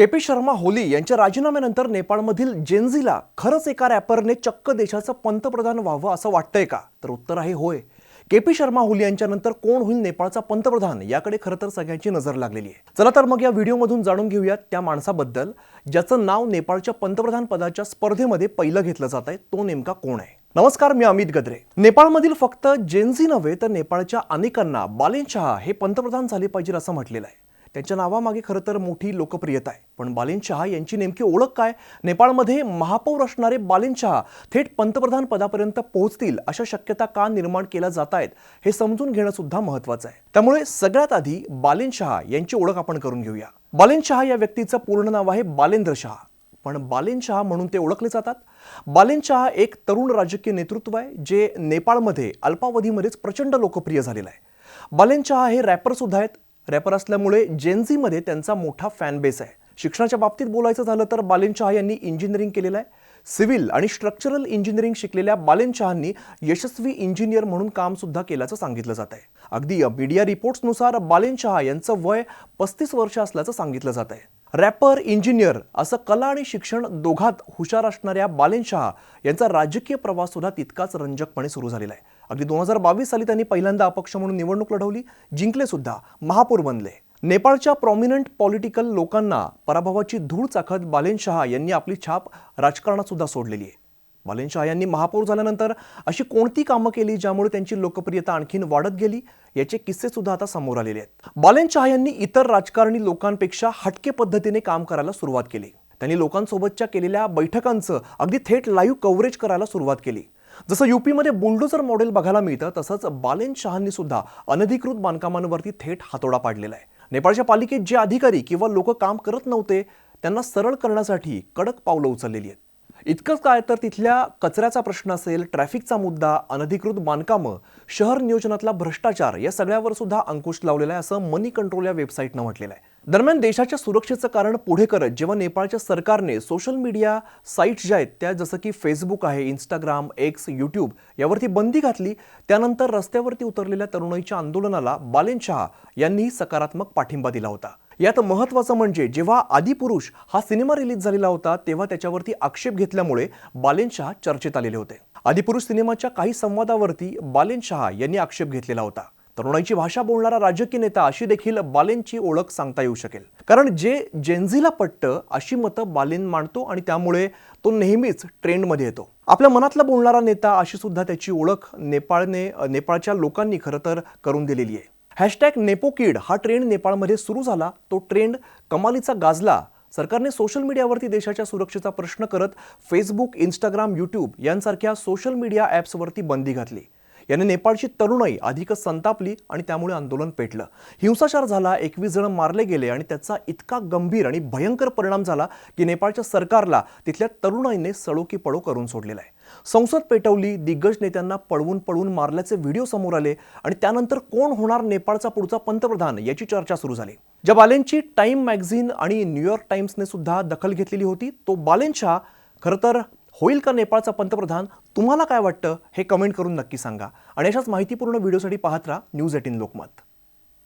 के P Sharma Holy यांच्या राजीनाम्यानंतर नेपाळमधील जेन्झीला खरंच एका रॅपरने चक्क देशाचं पंतप्रधान व्हावं असं वाटतंय का? तर उत्तर आहे होय. के पी शर्मा होली यांच्यानंतर कोण होईल नेपाळचा पंतप्रधान? याकडे खरं तर सगळ्यांची नजर लागलेली आहे. चला तर मग या व्हिडिओमधून जाणून घेऊयात त्या माणसाबद्दल ज्याचं नाव नेपाळच्या पंतप्रधान पदाच्या स्पर्धेमध्ये पहिलं घेतलं जात आहे. तो नेमका कोण आहे? नमस्कार मी अमित गद्रे. नेपाळमधील फक्त जेन्झी नव्हे तर नेपाळच्या अनेकांना बालेन शहा हे पंतप्रधान झाले पाहिजे असं म्हटलेलं आहे. त्यांच्या नावामागे खरं तर मोठी लोकप्रियता आहे. पण बालेन शहा यांची नेमकी ओळख काय? नेपाळमध्ये महापौर असणारे बालिन शहा थेट पंतप्रधान पदापर्यंत पोहोचतील अशा शक्यता का निर्माण केल्या जात आहेत हे समजून घेणं सुद्धा महत्वाचं आहे. त्यामुळे सगळ्यात आधी बालिन शहा यांची ओळख आपण करून घेऊया. बालिन शहा या व्यक्तीचं पूर्ण नाव आहे बालेंद्र शहा. पण बालेन शहा म्हणून ते ओळखले जातात. बालेन शहा एक तरुण राजकीय नेतृत्व आहे जे नेपाळमध्ये अल्पावधीमध्येच प्रचंड लोकप्रिय झालेलं आहे. बालेन शहा हे रॅपर सुद्धा आहेत. रॅपर असल्यामुळे जेनझीमध्ये त्यांचा मोठा फॅन बेस आहे. शिक्षणाच्या बाबतीत बोलायचं झालं तर बालिन शहा यांनी इंजिनिअरिंग केलेलं आहे. सिव्हिल आणि स्ट्रक्चरल इंजिनिअरिंग शिकलेल्या बालेन शहांनी यशस्वी इंजिनियर म्हणून काम सुद्धा केल्याचं सांगितलं जात आहे. अगदी मीडिया रिपोर्ट्सनुसार बालेन शहा यांचं वय पस्तीस वर्ष असल्याचं सांगितलं जात आहे. रॅपर इंजिनियर असं कला आणि शिक्षण दोघात हुशार असणाऱ्या बालेन शहा यांचा राजकीय प्रवास सुद्धा तितकाच रंजकपणे सुरू झालेला आहे. अगदी दोन हजार बावीस साली त्यांनी पहिल्यांदा अपक्ष म्हणून निवडणूक लढवली जिंकले सुद्धा महापौर बनले. नेपाळच्या प्रॉमिनंट पॉलिटिकल लोकांना पराभवाची धूळ चाखत बालेन शहा यांनी आपली छाप राजकारणात सुद्धा सोडलेली आहे. बालेन शहा यांनी महापौर झाल्यानंतर अशी कोणती कामं केली ज्यामुळे त्यांची लोकप्रियता आणखीन वाढत गेली याचे किस्से सुद्धा आता समोर आलेले आहेत. बालेन शहा यांनी इतर राजकारणी लोकांपेक्षा हटके पद्धतीने काम करायला सुरुवात केली. त्यांनी लोकांसोबतच्या केलेल्या बैठकांचं अगदी थेट लाईव्ह कव्हरेज करायला सुरुवात केली. जसं युपीमध्ये बुलडोजर मॉडेल बघायला मिळतं तसंच बालेन शहांनी सुद्धा अनधिकृत बांधकामांवरती थेट हातोडा पाडलेला आहे. नेपाळच्या पालिकेत जे अधिकारी किंवा लोक काम करत नव्हते त्यांना सरळ करण्यासाठी कडक पावलं उचललेली आहेत. इतकंच काय तर तिथल्या कचऱ्याचा प्रश्न असेल ट्रॅफिकचा मुद्दा अनधिकृत बांधकामं शहर नियोजनातला भ्रष्टाचार या सगळ्यावर सुद्धा अंकुश लावलेला आहे असं मनी कंट्रोल या वेबसाईटनं म्हटलेलं आहे. दरम्यान देशाच्या सुरक्षेचं कारण पुढे करत जेव्हा नेपाळच्या सरकारने सोशल मीडिया साईट्स ज्या आहेत त्या जसं की फेसबुक आहे इंस्टाग्राम एक्स यूट्यूब यावरती बंदी घातली त्यानंतर रस्त्यावरती उतरलेल्या तरुणाईच्या आंदोलनाला बालेन शहा यांनी सकारात्मक पाठिंबा दिला होता. यात महत्त्वाचं म्हणजे जेव्हा आदिपुरुष हा सिनेमा रिलीज झालेला होता तेव्हा त्याच्यावरती आक्षेप घेतल्यामुळे बालेन शहा चर्चेत आलेले होते. आदिपुरुष सिनेमाच्या काही संवादावरती बालेन शहा यांनी आक्षेप घेतलेला होता. तरुणाईची भाषा बोलणारा राजकीय नेता अशी देखील बालेंची ओळख सांगता येऊ शकेल. कारण जे जेन्झीला पटतं अशी मतं बालेन मांडतो आणि त्यामुळे तो नेहमीच ट्रेंडमध्ये येतो. आपल्या मनातला बोलणारा नेता अशी सुद्धा त्याची ओळख नेपाळने नेपाळच्या लोकांनी खरं तर करून दिलेली आहे. हॅशटॅग नेपोकिड हा ट्रेंड नेपाळमध्ये सुरू झाला. तो ट्रेंड कमालीचा गाजला. सरकारने सोशल मीडियावरती देशाच्या सुरक्षेचा प्रश्न करत फेसबुक इंस्टाग्राम यूट्यूब यांसारख्या सोशल मीडिया ॲप्सवरती बंदी घातली. याने नेपाळची तरुणाई अधिकच संतापली आणि त्यामुळे आंदोलन पेटलं. हिंसाचार झाला एकवीस जण मारले गेले आणि त्याचा इतका गंभीर आणि भयंकर परिणाम झाला की नेपाळच्या सरकारला तिथल्या तरुणाईने सळोकी पळो करून सोडलेला आहे. संसद पेटवली दिग्गज नेत्यांना पळवून पळवून मारल्याचे व्हिडिओ समोर आले आणि त्यानंतर कोण होणार नेपाळचा पुढचा पंतप्रधान याची चर्चा सुरू झाली. ज्या बालेनची टाइम मॅगझिन आणि न्यूयॉर्क टाइम्सने सुद्धा दखल घेतलेली होती तो बालेन खरं तर होईल का नेपाळचा पंतप्रधान? तुम्हाला काय वाटतं? हे कमेंट करून नक्की सांगा. आणि अशाच माहितीपूर्ण व्हिडिओसाठी पाहत राहा न्यूज एटीन लोकमत.